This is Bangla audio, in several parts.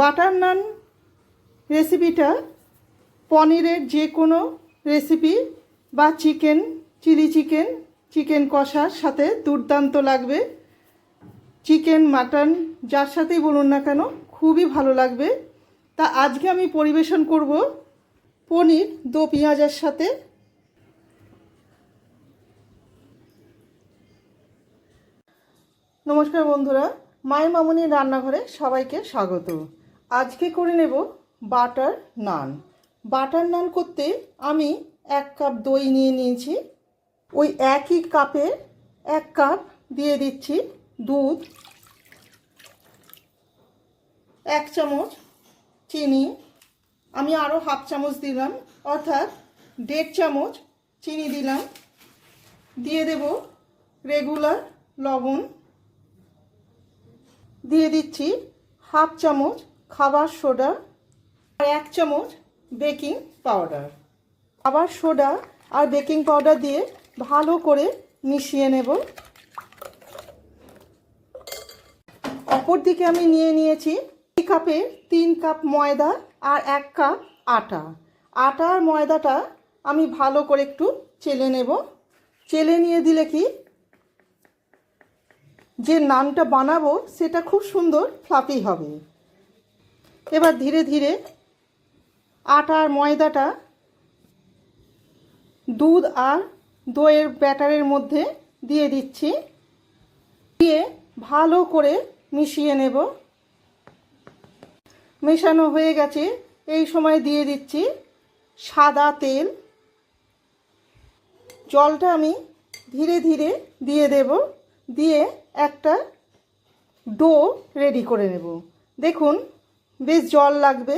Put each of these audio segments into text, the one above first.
বাটার নান রেসিপিটা পনিরের যে কোনো রেসিপি বা চিকেন, চিলি চিকেন চিকেন কষার সাথে দুর্দান্ত লাগবে। চিকেন, মাটন, যার সাথেই বলুন না কেন, খুবই ভালো লাগবে। তা আজকে আমি পরিবেশন করব পনির দো পেঁয়াজের সাথে। নমস্কার বন্ধুরা, মায়ের মামুনির রান্নাঘরে সবাইকে স্বাগত। আজকে করে নেব বাটার নান। বাটার নান করতে আমি এক কাপ দই নিয়ে নিয়েছি। ওই একই কাপে এক কাপ দিয়ে দিচ্ছি দুধ, এক চামচ চিনি। আমি আরও হাফ চামচ দিলাম, অর্থাৎ দেড় চামচ চিনি দিলাম। দিয়ে দেব রেগুলার লবণ। দিয়ে দিচ্ছি হাফ চামচ খাবার সোডা আর এক চামচ বেকিং পাউডার। খাবার সোডা আর বেকিং পাউডার দিয়ে ভালো করে মিশিয়ে নেব। অপর দিকে আমি নিয়ে নিয়েছি এই কাপে তিন কাপ ময়দা আর এক কাপ আটা। আটা আর ময়দাটা আমি ভালো করে একটু চেলে নেব। চেলে নিয়ে দিলে কি যে নানটা বানাবো সেটা খুব সুন্দর ফ্লাফি হবে। এবার ধীরে ধীরে আটা আর ময়দাটা দুধ আর দইয়ের ব্যাটারের মধ্যে দিয়ে দিচ্ছি। দিয়ে ভালো করে মিশিয়ে নেব। মেশানো হয়ে গেছে। এই সময় দিয়ে দিচ্ছি সাদা তেল। জলটা আমি ধীরে ধীরে দিয়ে দেব। দিয়ে একটা ডো রেডি করে নেব। দেখুন বেশ জল লাগবে।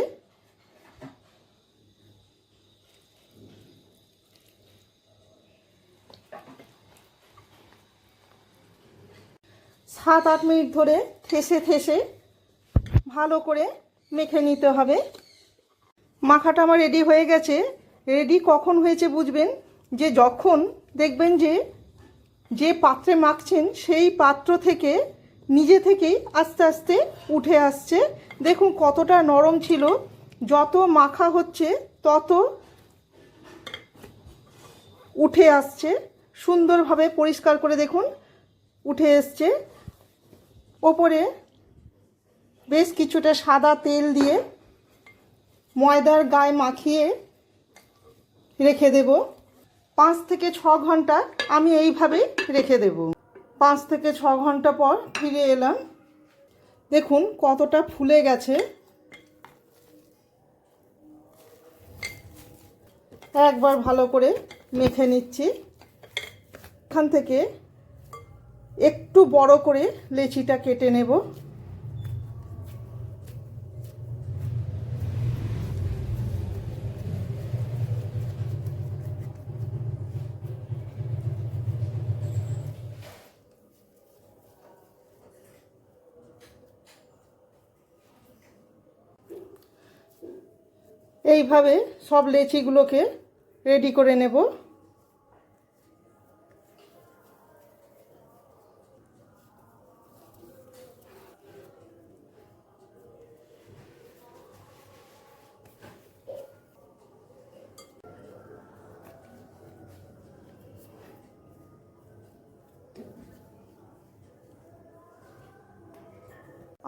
সাত আট মিনিট ধরে থেসে থেসে ভালো করে মেখে নিতে হবে। মাখাটা আমার রেডি হয়ে গেছে। রেডি কখন হয়েছে বুঝবেন? যে যখন দেখবেন যে যে পাত্রে মাখছেন সেই পাত্র থেকে নিজে থেকেই আস্তে আস্তে উঠে আসছে। দেখুন কতটা নরম ছিল। যত মাখা হচ্ছে, তত উঠে আসছে। সুন্দরভাবে পরিষ্কার করে দেখুন, উঠে এসছে। ওপরে বেশ কিছুটা সাদা তেল দিয়ে ময়দার গায়ে মাখিয়ে রেখে দেব। পাঁচ থেকে ছ ঘণ্টা আমি এইভাবে রেখে দেব। পাঁচ থেকে ছ ঘণ্টা পর ফিরে এলাম। দেখুন কতটা ফুলে গেছে। একবার ভালো করে মেখে নিচ্ছি। এখান থেকে একটু বড় করে লেচিটা কেটে নেব। এইভাবে সব লেচিগুলোকে রেডি করে নেব।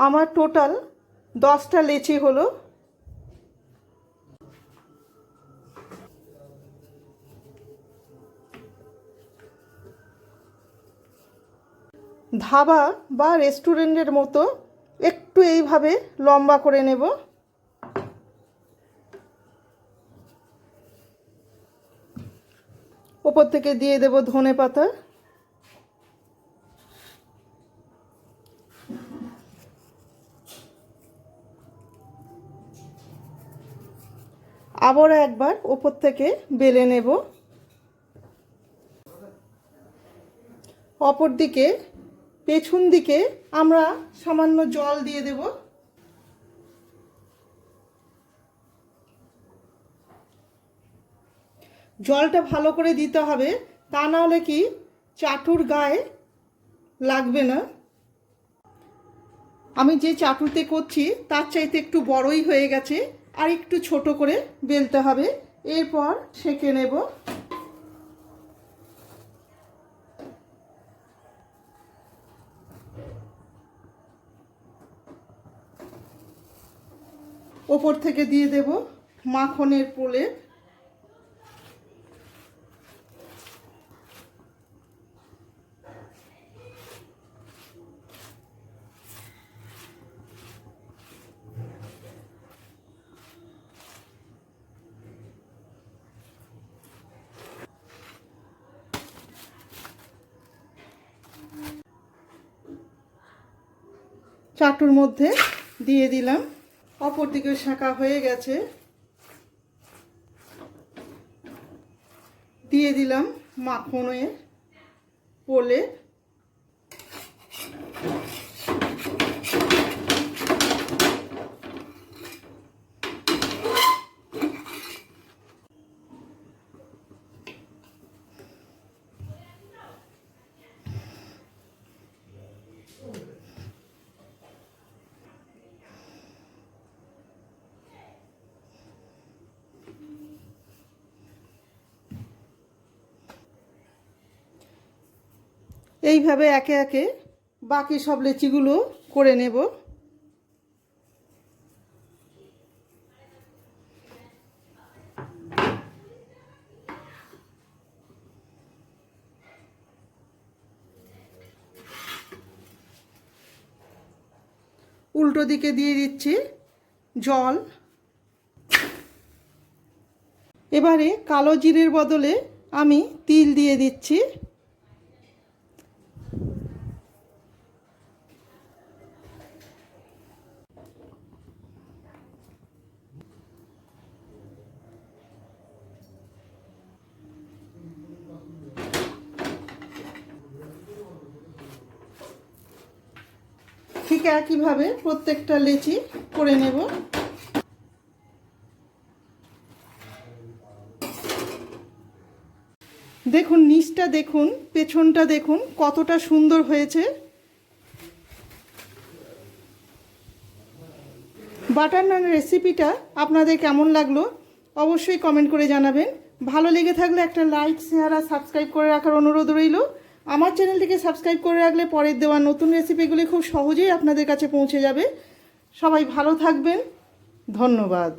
আমার টোটাল দশটা লেচি হলো। ধাবা বা রেস্টুরেন্টের মতো একটু এইভাবে লম্বা করে নেব। ওপর থেকে দিয়ে দেব ধনে পাতা। আবার একবার ওপর থেকে বেলে নেব। অপর দিকে পেছন দিকে আমরা সামান্য জল দিয়ে দেব। জলটা ভালো করে দিতে হবে, তা না হলে কি চাটুর গায়ে লাগবে না। আমি যে চাটুতে করছি, তার চাইতে একটু বড়ই হয়ে গেছে, আর একটু ছোট করে বেলতে হবে। এরপর সেঁকে নেব। ওপর থেকে দিয়ে দেব মাখনের প্রলেপ চাটুর মধ্যে দিয়ে দিলাম। অপর দিকে শাঁকা হয়ে গেছে। দিয়ে দিলাম মাখনের পোলে। এইভাবে একে একে বাকি সব লেচিগুলো করে নেব। উল্টো দিকে দিয়ে দিচ্ছি জল। এবারে কালো জিরের বদলে আমি তিল দিয়ে দিচ্ছি। ঠিক একইভাবে প্রত্যেকটা লেচি করে নেব। দেখুন, নিচটা দেখুন, পেছনটা দেখুন, কতটা সুন্দর হয়েছে। বাটার নান রেসিপিটা আপনাদের কেমন লাগল অবশ্যই কমেন্ট করে জানাবেন। ভালো লেগে থাকলে একটা লাইক, শেয়ার আর সাবস্ক্রাইব করে রাখার অনুরোধ রইল। আমার চ্যানেলটিকে সাবস্ক্রাইব করে রাখলে পরের দেওয়া নতুন রেসিপিগুলি খুব সহজেই আপনাদের কাছে পৌঁছে যাবে। সবাই ভালো থাকবেন। ধন্যবাদ।